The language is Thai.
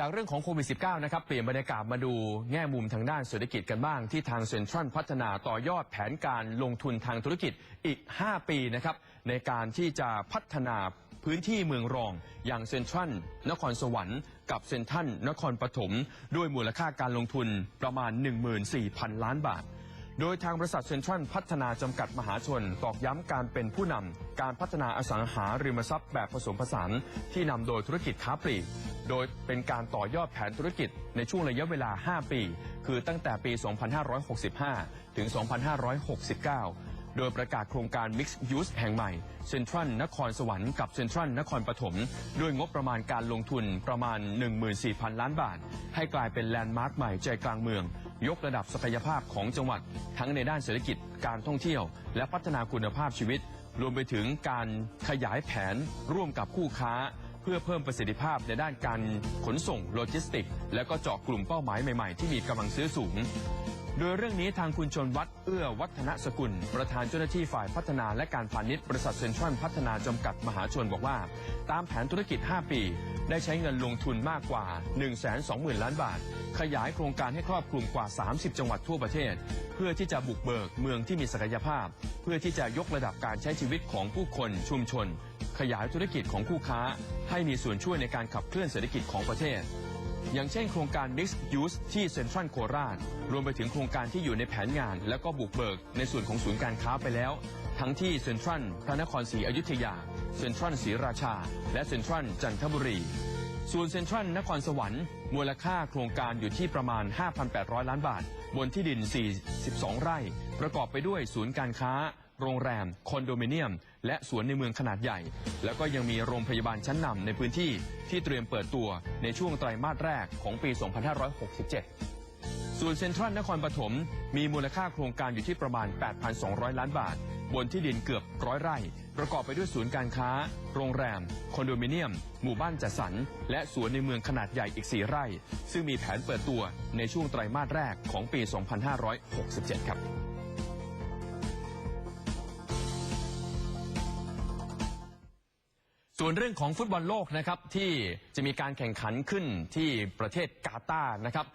จากเรื่องของโควิด -19 นะครับ เปลี่ยนบรรยากาศมาดูแง่มุมทางด้านเศรษฐกิจกันบ้าง ที่ทางเซ็นทรัลพัฒนาต่อยอดแผนการลงทุนทางธุรกิจอีก 5 ปีนะครับ ในการที่จะพัฒนาพื้นที่เมืองรอง อย่างเซ็นทรัลนครสวรรค์กับเซ็นทรัลนครปฐมด้วยมูลค่าการลงทุนประมาณ 14,000 ล้านบาท โดยทางบริษัทเซ็นทรัลพัฒนาจำกัดมหาชน ตอกย้ำการเป็นผู้นำการพัฒนาอสังหาริมทรัพย์แบบผสมผสานที่นำโดยธุรกิจค้าปลีก โดยเป็นการต่อยอดแผนธุรกิจในช่วงระยะเวลา 5 ปี คือตั้งแต่ปี 2565 ถึง 2569 โดยประกาศโครงการ Mixed Use แห่งใหม่ เซ็นทรัลนครสวรรค์กับเซ็นทรัลนครปฐมด้วยงบประมาณการลงทุนประมาณ 14,000 ล้านบาท ให้กลายเป็นแลนด์มาร์คใหม่ใจกลางเมือง ยกระดับศักยภาพของจังหวัด ทั้งในด้านเศรษฐกิจการท่องเที่ยว และพัฒนาคุณภาพชีวิต รวมไปถึงการขยายแผนร่วมกับคู่ค้า เพื่อเพิ่มประสิทธิภาพในด้านการขนส่งโลจิสติก และก็เจาะกลุ่มเป้าหมายใหม่ๆ ที่มีกำลังซื้อสูง โดยเรื่องนี้ทางคุณชนวัฒน์เอื้อวัฒนสกุล ประธานเจ้าหน้าที่ฝ่ายพัฒนาและการพาณิชย์บริษัทเซ็นทรัลพัฒนาจำกัดมหาชนบอกว่า ตามแผนธุรกิจ 5 ปี ได้ใช้เงินลงทุนมากกว่า 120,000 ล้านบาท ขยายโครงการให้ครอบคลุมกว่า 30 จังหวัดทั่วประเทศ เพื่อที่จะบุกเบิกเมืองที่มีศักยภาพ เพื่อที่จะยกระดับการใช้ชีวิตของผู้คนชุมชน ขยายธุรกิจของคู่ค้า ให้มีส่วนช่วยในการขับเคลื่อนเศรษฐกิจของประเทศ อย่างเช่นโครงการ Mixed Use ที่เซ็นทรัลโคราช รวมไปถึงโครงการที่อยู่ในแผนงาน แล้วก็บุกเบิกในส่วนของศูนย์การค้าไปแล้ว ทั้งที่เซ็นทรัลพระนครศรีอยุธยา เซ็นทรัลศรีราชา และเซ็นทรัลจันทบุรีส่วนเซ็นทรัลนครสวรรค์ มูลค่าโครงการอยู่ที่ประมาณ 5,800 ล้านบาท บนที่ดิน 42 ไร่ ประกอบไปด้วยศูนย์การค้า โรงแรม คอนโดมิเนียม และสวนในเมืองขนาดใหญ่ แล้วก็ยังมีโรงพยาบาลชั้นนำในพื้นที่ที่เตรียมเปิดตัวในช่วงไตรมาสแรกของปี 2567 ส่วนเซ็นทรัลนครปฐมมีมูลค่าโครงการอยู่ที่ประมาณ 8,200 ล้านบาท บนที่ดินเกือบร้อยไร่ ประกอบไปด้วยศูนย์การค้า โรงแรม คอนโดมิเนียม หมู่บ้านจัดสรร และสวนในเมืองขนาดใหญ่อีก 4 ไร่ ซึ่งมีแผนเปิดตัวในช่วงไตรมาสแรกของปี 2567 ครับ ส่วนเรื่องของฟุตบอลโลกนะครับที่จะมีการแข่งขันขึ้นที่ประเทศกาตาร์นะครับ